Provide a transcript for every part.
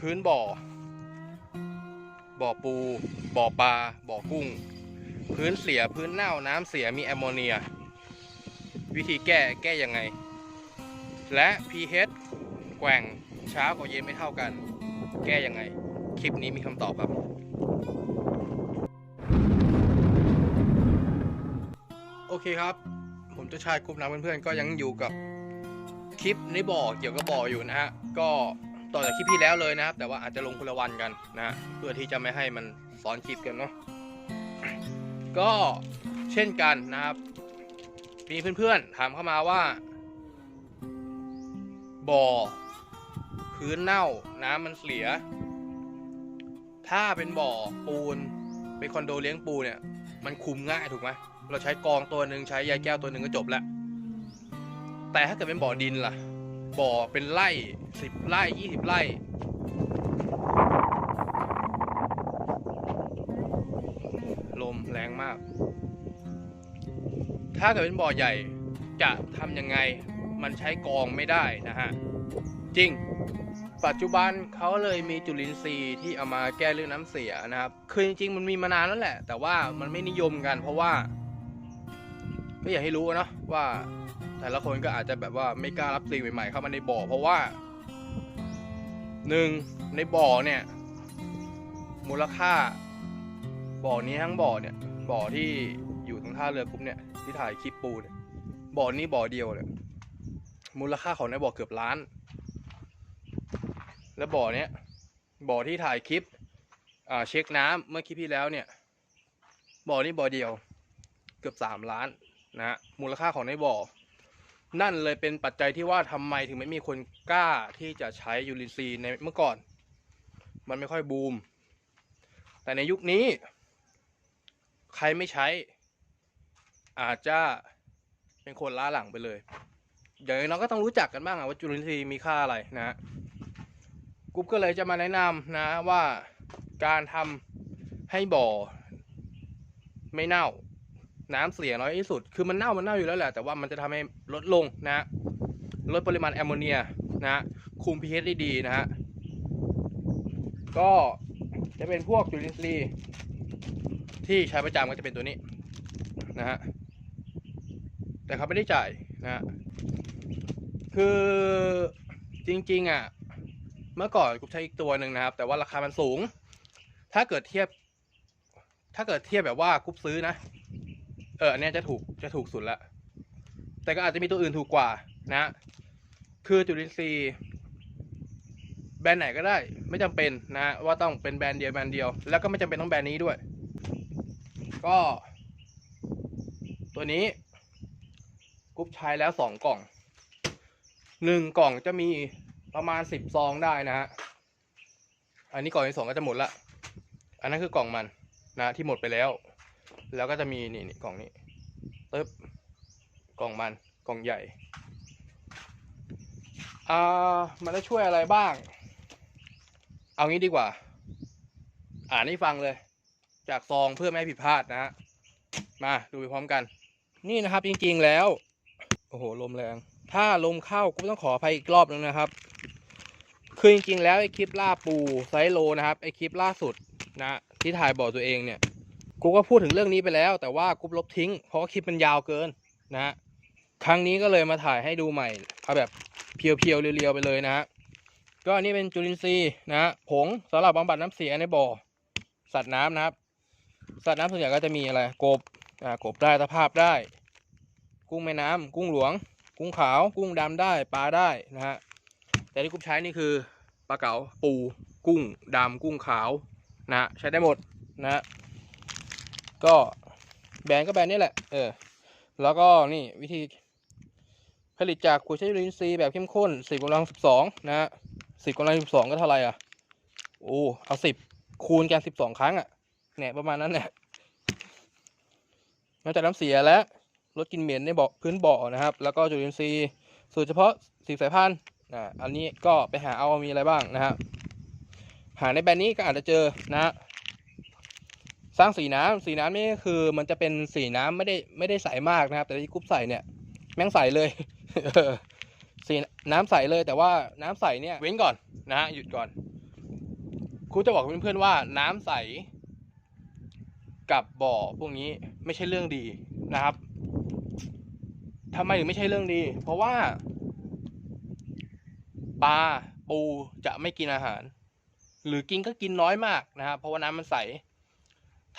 พื้นบ่อ บ่อปู บ่อปลา บ่อกุ้ง พื้นเสียพื้นเน่าน้ำเสียมีแอมโมเนีย วิธีแก้แก้ยังไง และ pH แกว่งเช้ากับเย็นไม่เท่ากัน แก้ยังไง คลิปนี้มีคำตอบครับโอเคครับ ผมจะชายกลุ่มน้ำเพื่อนๆก็ยังอยู่กับคลิปในบ่อเกี่ยวกับบ่ออยู่นะฮะ ก็ ต่อจากคลิปที่แล้วเลยนะครับ แต่ว่าอาจจะลงคนละวันกันนะเพื่อที่จะไม่ให้มันซ้อนคลิปกันเนาะก็เช่นกันนะครับ มีเพื่อนๆถามเข้ามาว่าบ่อพื้นเน่าน้ำมันเสีย ถ้าเป็นบ่อปูนเป็นคอนโดเลี้ยงปูเนี่ย มันคุมง่ายถูกไหมเราใช้กองตัวหนึ่งใช้ยาแก้วตัวหนึ่งก็จบแล้วแต่ถ้าเกิดเป็นบ่อดินล่ะ บ่อเป็นไร่สิบไร่ยี่สิบไร่ ลมแรงมาก ถ้าเกิดเป็นบ่อใหญ่จะทำยังไงมันใช้กองไม่ได้นะฮะ จริง ปัจจุบันเขาเลยมีจุลินทรีย์ที่เอามาแก้เรื่องน้ำเสียนะครับ คือจริงๆมันมีมานานแล้วแหละ แต่ว่ามันไม่นิยมกันเพราะว่า ก็อยากให้รู้เนาะว่า แต่ละคนก็อาจจะแบบว่าไม่กล้ารับสิ่งใหม่ๆเข้ามาในบ่อ เพราะว่าหนึ่งในบ่อเนี่ย มูลค่า บ่อนี้ทั้งบ่อเนี่ย บ่อที่อยู่ตรงท่าเรือกรุ๊ปเนี่ยที่ถ่ายคลิปปูเนี่ยบ่อนี้บ่อเดียวเนี่ยมูลค่าของในบ่อเกือบล้าน และบ่อเนี้ยบ่อที่ถ่ายคลิปอ่าเช็คน้ำเมื่อคลิปที่แล้วเนี่ย บ่อนี้บ่อเดียว เกือบสามล้านนะฮะมูลค่าของในบ่อ นั่นเลยเป็นปัจจัยที่ว่าทำไมถึงไม่มีคนกล้าที่จะใช้ยูรินซีในเมื่อก่อน มันไม่ค่อยบูม แต่ในยุคนี้ ใครไม่ใช้ อาจจะเป็นคนล้าหลังไปเลย อย่างน้อยก็ต้องรู้จักกันบ้างว่าจุลินทรีย์มีค่าอะไรนะฮะกุ๊บก็เลยจะมาแนะนำนะว่าการทำให้บ่อ ไม่เน่า น้ำเสียน้อยที่สุด คือมันเน่ามันเน่าอยู่แล้วแหละ แต่ว่ามันจะทำให้ลดลงนะ ลดปริมาณแอมโมเนียนะคุม pH ได้ดีนะฮะ ก็จะเป็นพวกจุลินทรีย์ที่ใช้ประจำก็จะเป็นตัวนี้นะฮะ แต่เขาไม่ได้จ่ายนะฮะ คือจริงๆอะ เมื่อก่อนกูใช้อีกตัวหนึ่งนะครับ แต่ว่าราคามันสูง ถ้าเกิดเทียบ ถ้าเกิดเทียบแบบว่ากุ๊บซื้อนะ เอออันเนี้ยจะถูกจะถูกสุดละ แต่ก็อาจจะมีตัวอื่นถูกกว่านะ คือจุลินทรีย์ แบรนด์ไหนก็ได้ ไม่จำเป็นนะว่าต้องเป็นแบรนด์เดียวแบรนด์เดียว แล้วก็ไม่จำเป็นต้องแบรนด์นี้ด้วย ก็ ตัวนี้กุ๊บใช้แล้วสองกล่องหนึ่งกล่องจะมีประมาณสิบซองได้นะฮะ อันนี้กล่องที่สองก็จะหมดละ อันนั้นคือกล่องมันนะที่หมดไปแล้ว แล้วก็จะมีนี่นี่กล่องนี้ตึ๊บกล่องมันกล่องใหญ่ อ่า มันจะช่วยอะไรบ้าง เอางี้ดีกว่า อ่านให้ฟังเลย จากซองเพื่อไม่ให้ผิดพลาดนะฮะ มาดูไปพร้อมกัน นี่นะครับจริงๆแล้ว โอ้โห ลมแรง ถ้าลมเข้ากูต้องขออภัยอีกรอบนึงนะครับ คือจริงๆแล้วไอคลิปล่าปูไซส์โลนะครับไอคลิปล่าสุดนะที่ถ่ายบอกตัวเองเนี่ย กูก็พูดถึงเรื่องนี้ไปแล้ว แต่ว่ากูลบทิ้ง เพราะคลิปมันยาวเกินนะฮะครั้งนี้ก็เลยมาถ่ายให้ดูใหม่เอาแบบเพียวๆเรียวๆไปเลยนะฮะก็อันนี่เป็นจุลินทรีย์นะฮะผงสำหรับบำบัดน้ำเสียในบ่อสัตว์น้ำนะครับ สัตว์น้ำส่วนใหญ่ก็จะมีอะไรกบอ่ากบได้ตะภาพได้ กุ้งแม่น้ำกุ้งหลวง กุ้งขาว กุ้งดำได้ปลาได้นะฮะแต่ที่กูใช้นี่คือปลาเก๋าปู กุ้งดำกุ้งขาวนะฮะใช้ได้หมดนะฮะ ก็แบรนด์ก็แบรนด์นี่แหละ เออ แล้วก็นี่วิธี ผลิตจากกุยใช้ลินทรีแบบเข้มข้นสิบกำลังสิบสองนะฮะสิบกำลังสิบสองก็เท่าไหร่อะ โอ้ เอาสิบคูณกันสิบสองครั้งอะเนี่ยประมาณนั้นเนี่ยนอกจากน้ำเสียแล้วลดกลิ่นเหม็นในบ่อพื้นบ่อนะครับ แล้วก็จุลินทรีย์สูตรเฉพาะสีสายพันธุ์อ่าอันนี้ก็ไปหาเอามีอะไรบ้างนะครับหาในแบรนด์นี้ก็อาจจะเจอนะฮะ สร้างสีน้ำสีน้ำนี่คือมันจะเป็นสีน้ำไม่ได้ไม่ได้ใสมากนะครับ แต่ที่กรุ๊ปใส่เนี่ยแม่งใสเลยสีน้ำใสเลยแต่ว่าน้ำใสเนี่ยเว้นก่อนนะฮะหยุดก่อนครูจะบอกเพื่อนๆว่าน้ำใส กับบ่อพวกนี้ไม่ใช่เรื่องดีนะครับทำไมถึงไม่ใช่เรื่องดี เพราะว่าปลาปูจะไม่กินอาหาร หรือกินก็กินน้อยมากนะครับเพราะว่าน้ำมันใส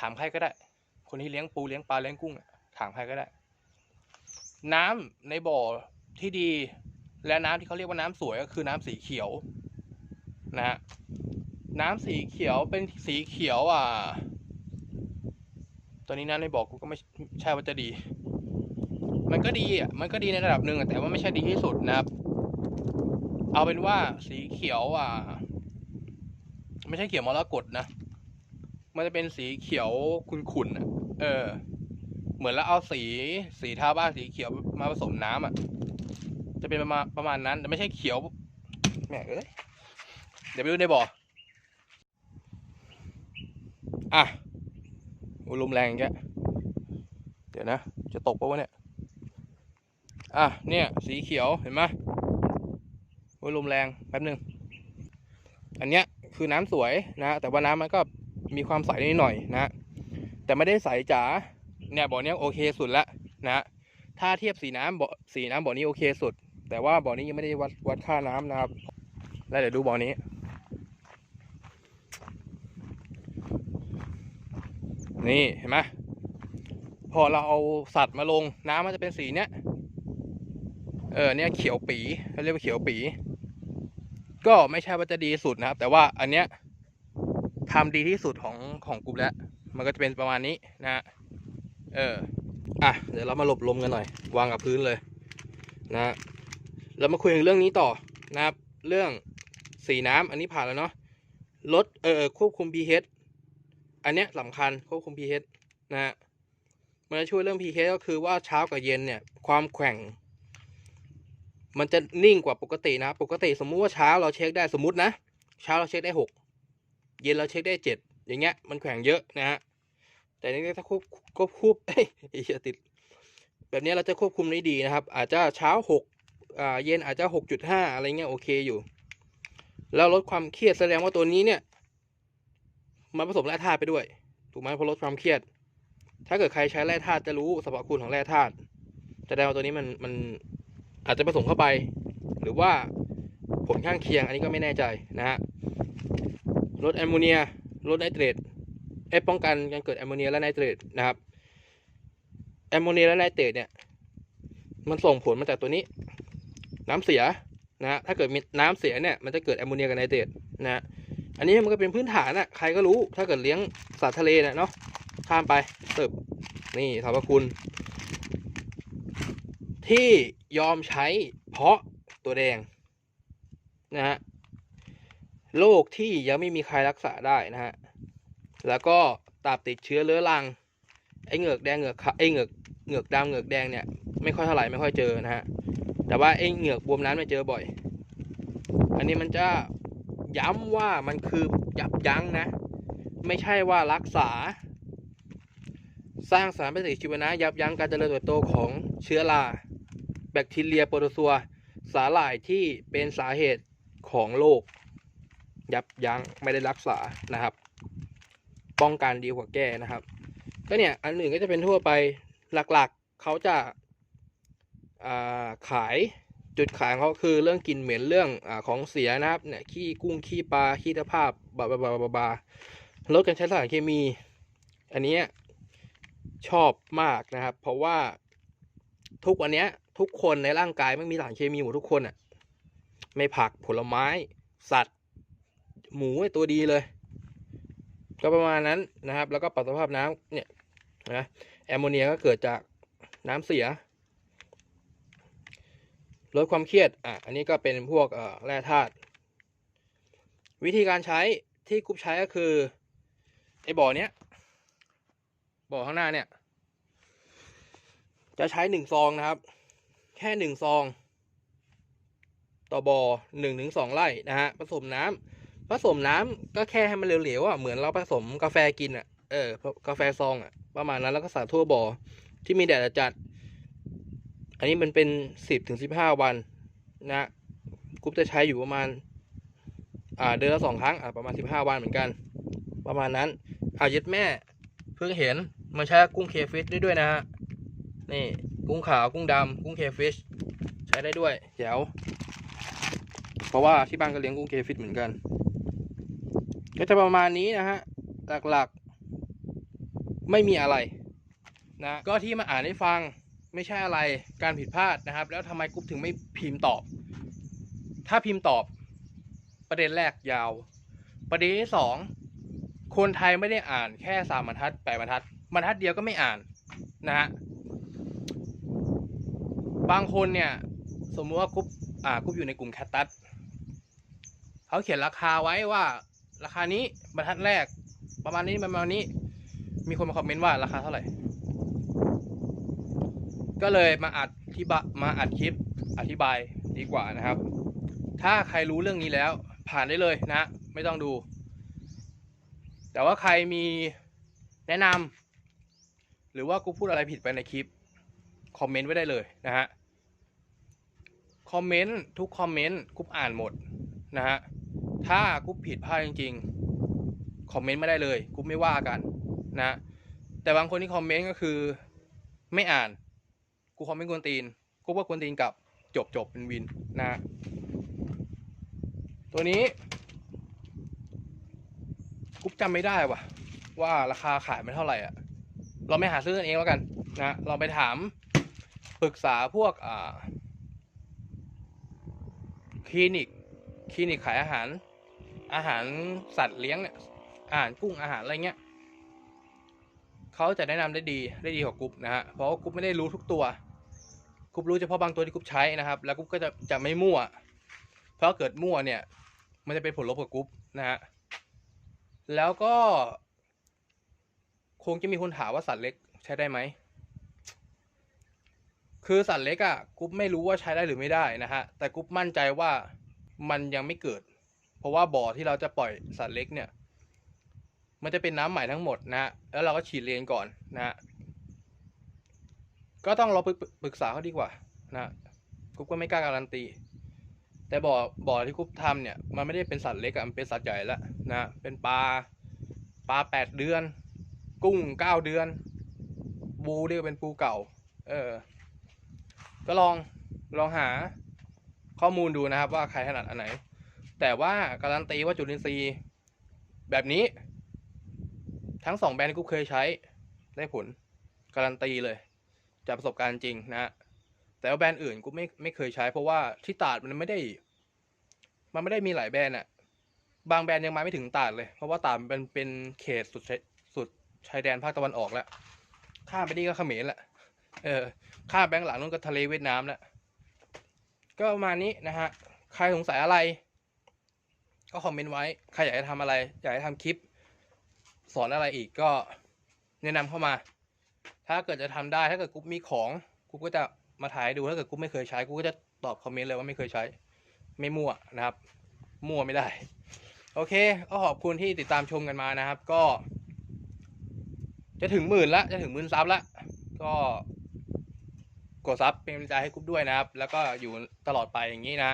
ถามใครก็ได้ คนที่เลี้ยงปูเลี้ยงปลาเลี้ยงกุ้งถามใครก็ได้ น้ำในบ่อที่ดีและน้ำที่เขาเรียกว่าน้ำสวยก็คือน้ำสีเขียวนะฮะน้ำสีเขียวเป็นสีเขียวอะตอนนี้น้ำในบ่อกูก็ไม่ใช่ว่าจะดี มันก็ดีอะมันก็ดีในระดับหนึ่งแต่ว่าไม่ใช่ดีที่สุดนะครับ เอาเป็นว่าสีเขียวอะ ไม่ใช่เขียวมรกตนะ มันจะเป็นสีเขียวขุ่นๆอะ เออ เหมือนแล้วเอาสีสีทาบ้าสีเขียวมาผสมน้ำอะ จะเป็นประมาณประมาณนั้นแต่ไม่ใช่เขียวแหมเอ้ยเดี๋ยวไปดูในบ่ออะอ้ลมแรงแกเดี๋ยวนะ จะตกปะวะเนี่ย อะ เนี่ย สีเขียวเห็นไหมอ้ยลมแรงแป๊บหนึ่งอันเนี้ยคือน้ำสวยนะ แต่ว่าน้ำมันก็ มีความใสนิดหน่อยนะ แต่ไม่ได้ใสจ๋าเนี่ยบ่อนี้โอเคสุดละนะถ้าเทียบสีน้ำบ่อสีน้ำบ่อนี้โอเคสุด แต่ว่าบ่อนี้ยังไม่ได้วัดวัดค่าน้ำนะครับ แล้วเดี๋ยวดูบ่อนี้นี่เห็นไหมพอเราเอาสัตว์มาลงน้ำมันจะเป็นสีเนี้ยเออเนี่ยเขียวปีเขาเรียกว่าเขียวปี ก็ไม่ใช่ว่าจะดีสุดนะครับ แต่ว่าอันเนี้ย ทำดีที่สุดของของกลุ่มแล้ว มันก็จะเป็นประมาณนี้นะฮะเอออะเดี๋ยวเรามาหลบลมกันหน่อย วางกับพื้นเลยนะเรามาคุยถึงเรื่องนี้ต่อนะครับ เรื่องสีน้ำอันนี้ผ่านแล้วเนาะลดเออควบคุม pH อันเนี้ยสำคัญควบคุม pH นะฮะมันจะช่วยเรื่อง pH ก็คือว่าเช้ากับเย็นเนี่ยความแข็ง มันจะนิ่งกว่าปกตินะ ปกติสมมุติว่าเช้าเราเช็คได้สมมตินะ เช้าเราเช็คได้หก เย็นเราเช็คได้เจ็ดอย่างเงี้ยมันแข็งเยอะนะฮะแต่นี่ถ้าควบควบคุมเอ้ยไอ้เหี้ยติด แบบนี้เราจะควบคุมได้ดีนะครับ อาจจะเช้าหกอ่าเย็นอาจจะหกจุดห้าอะไรเงี้ยโอเคอยู่ แล้วลดความเครียดแสดงว่าตัวนี้เนี่ย มันผสมแร่ธาตุไปด้วย ถูกไหมพราะลดความเครียด ถ้าเกิดใครใช้แร่ธาตุจะรู้สรรพคุณของแร่ธาตุแสดงว่าตัวนี้มันมันอาจจะผสมเข้าไป หรือว่าผลข้างเคียงอันนี้ก็ไม่แน่ใจนะฮะ ลดแอมโมเนียลดไนเตรตเอป้องกันการเกิดแอมโมเนียและไนเตรตนะครับแอมโมเนียและไนเตรตเนี่ยมันส่งผลมาจากตัวนี้น้ำเสียนะฮะถ้าเกิดมีน้ำเสียเนี่ยมันจะเกิดแอมโมเนียกับไนเตรตนะฮะอันนี้มันก็เป็นพื้นฐานอะใครก็รู้ถ้าเกิดเลี้ยงสัตว์ทะเลเนี่ยเนาะข้ามไปเติบนี่สรรพคุณ ที่ยอมใช้เพราะตัวแดงนะฮะ โรคที่ยังไม่มีใครรักษาได้นะฮะ แล้วก็ตับติดเชื้อเรื้อรัง ไอ้เหงือกแดงเหงือกไอ้เหงือกเหงือกดำเหงือกแดงเนี่ยไม่ค่อยเท่าไหร่ไม่ค่อยเจอนะฮะ แต่ว่าไอ้เหงือกบวมนั้นไม่เจอบ่อย อันนี้มันจะย้ำว่ามันคือยับยั้งนะ ไม่ใช่ว่ารักษา สร้างสารปฏิชีวนะ ยับยั้งการเจริญเติบโตของเชื้อราแบคทีเรียโปรโตซัว สาหร่ายที่เป็นสาเหตุของโรค ยับยั้งไม่ได้รักษานะครับ ป้องกันดีกว่าแก้นะครับ ก็เนี่ยอันอื่นก็จะเป็นทั่วไปหลักๆเขาจะาขายจุดขายของเขาคือเรื่องกลิ่นเหม็นเรื่องอของเสียนะครับเนี่ยขี้กุ้งขี้ปลาขี้ตะภาพบาบาบาบาบาลดการใช้สารเคมี อันนี้ชอบมากนะครับ เพราะว่าทุกวันนี้ทุกคนในร่างกายไม่มีสารเคมีหมดทุกคนอะไม่ผักผลไม้ สัตว์ หมูไอตัวดีเลย ก็ประมาณนั้นนะครับ แล้วก็ปรับสภาพน้ำเนี่ยนะแอมโมเนียก็เกิดจากน้ำเสียลดความเครียดอะอันนี้ก็เป็นพวกแร่ธาตุวิธีการใช้ที่กรุ๊ปใช้ก็คือไอ้บ่อเนี้ยบ่อข้างหน้าเนี่ย จะใช้หนึ่งซองนะครับ แค่หนึ่งซอง ต่อบ่อหนึ่งถึงสองไร่นะฮะผสมน้ำ ผสมน้ำก็แค่ให้มันเหลวๆอะเหมือนเราผสมกาแฟกินอะเออกาแฟซองอะประมาณนั้นแล้วก็ส่ทั่วบ่อที่มีแดดจัด อันนี้มันเป็นสิบถึงสิบห้าวันนะกรุ๊ปจะใช้อยู่ประมาณ อ่าเดือนละสองครั้งอ่าประมาณสิบห้าวันเหมือนกัน ประมาณนั้นอ่ายึดแม่เพิ่งเห็นมันใช้กุ้งเคฟิชได้ด้วยนะฮะนี่กุ้งขาวกุ้งดำกุ้งเคฟิชใช้ได้ด้วยแจ๋ยวเพราะว่าที่บ้านก็เลี้ยงกุ้งเคฟิชเหมือนกัน ก็จะประมาณนี้นะฮะ หลักๆ ไม่มีอะไรนะ ก็ที่มาอ่านให้ฟังไม่ใช่อะไรการผิดพลาดนะครับ แล้วทำไมกุ๊บถึงไม่พิมพ์ตอบ ถ้าพิมพ์ตอบประเด็นแรกยาว ประเด็นที่สองคนไทยไม่ได้อ่านแค่สามบรรทัดแปดบรรทัดบรรทัดเดียวก็ไม่อ่านนะฮะบางคนเนี่ย สมมติว่ากุ๊บอ่ากุ๊บอยู่ในกลุ่มแคตตัสเขาเขียนราคาไว้ว่า ราคานี้บรรทัดแรก ประมาณนี้ประมาณนี้ มีคนมาคอมเมนต์ว่าราคาเท่าไหร่ ก็เลยมาอัดที่บะมาอัดคลิปอธิบายดีกว่านะครับ ถ้าใครรู้เรื่องนี้แล้ว ผ่านได้เลยนะ ไม่ต้องดู แต่ว่าใครมีแนะนำหรือว่ากูพูดอะไรผิดไปในคลิป คอมเมนต์ไว้ได้เลยนะฮะคอมเมนต์ทุกคอมเมนต์กูอ่านหมดนะฮะ ถ้ากูผิดพลาดจริงๆ คอมเมนต์ไม่ได้เลยกูไม่ว่ากันนะ แต่บางคนที่คอมเมนต์ก็คือไม่อ่าน กูคอมเมนต์กวนตีน กูว่ากวนตีนกับจบจบเป็นวินนะ ตัวนี้กูจำไม่ได้ว่ะ ว่าราคาขายมันเท่าไหร่อะ เราไม่หาซื้อกันเองแล้วกันนะ เราไปถามปรึกษาพวกอ่าคลินิกคลินิกขายอาหาร อาหารสัตว์เลี้ยงเนี่ยอาหารกุ้งอาหารอะไรเงี้ยเขาจะแนะนำได้ดีได้ดีกว่ากรุ๊ปนะฮะเพราะว่ากรุ๊ปไม่ได้รู้ทุกตัวกรุ๊ปรู้เฉพาะบางตัวที่กรุ๊ปใช้นะครับ แล้วกรุ๊ปก็จะจะไม่มั่ว เพราะเกิดมั่วเนี่ย มันจะเป็นผลลบกับกรุ๊ปนะฮะแล้วก็ คงจะมีคนถามว่าสัตว์เล็กใช้ได้ไหมคือสัตว์เล็กอะ่ะกรุ๊ปไม่รู้ว่าใช้ได้หรือไม่ได้นะฮะแต่กรุ๊ปมั่นใจว่ามันยังไม่เกิด เพราะว่าบ่อที่เราจะปล่อยสัตว์เล็กเนี่ย มันจะเป็นน้ำใหม่ทั้งหมดนะฮะแล้วเราก็ฉีดเลนก่อนนะฮะก็ต้องเราปรึกษาเขาดีกว่านะกุ๊บก็ไม่กล้าการันตี แต่บ่อบ่อที่กุ๊บทำเนี่ย มันไม่ได้เป็นสัตว์เล็กอะมันเป็นสัตว์ใหญ่แล้วนะเป็นปลาปลาแปดเดือน กุ้งเก้าเดือนบูเรียกว่าเป็นปูเก่า เออ ก็ลองลองหาข้อมูลดูนะครับว่าใครถนัดอันไหน แต่ว่าการันตีว่าจุลินทรีย์ แบบนี้ ทั้งสองแบรนด์กูเคยใช้ได้ผล การันตีเลย จากประสบการณ์จริงนะแต่ว่าแบรนด์อื่นกูไม่ไม่เคยใช้ เพราะว่าที่ตาดมันไม่ได้ มันไม่ได้มีหลายแบรนด์อะบางแบรนด์ยังมาไม่ถึงตาดเลย เพราะว่าตาดมันเป็นเป็นเขตสุดชายสุดชายแดนภาคตะวันออกแล้วข้ามไปนี่ก็เขมรละเออข้ามแบงค์หลังนู้นก็ทะเลเวียดนามแล้วก็ประมาณนี้นะฮะ ใครสงสัยอะไร ก็คอมเมนต์ไว้ใครอยากจะทำอะไร อยากจะทำคลิป สอนอะไรอีกก็แนะนำเข้ามา ถ้าเกิดจะทำได้ถ้าเกิดกุ๊บมีของกุ๊บก็จะมาถ่ายให้ดูถ้าเกิดกุ๊บไม่เคยใช้กุ๊บก็จะตอบคอมเมนต์เลยว่าไม่เคยใช้ ไม่มั่วนะครับ มั่วไม่ได้ โอเค ก็ขอบคุณที่ติดตามชมกันมานะครับ ก็ จะถึงหมื่นละจะถึงหมื่นซับละก็กดซับเป็นกำลังใจให้กุ๊บด้วยนะครับ แล้วก็อยู่ตลอดไปอย่างนี้นะ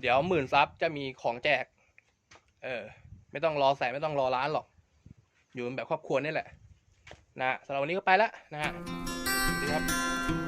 เดี๋ยวหมื่นซับจะมีของแจก เออ ไม่ต้องรอแสนไม่ต้องรอร้านหรอก อยู่แบบครอบครัวนี่แหละ นะสำหรับวันนี้ก็ไปละนะฮะสวัสดีครับ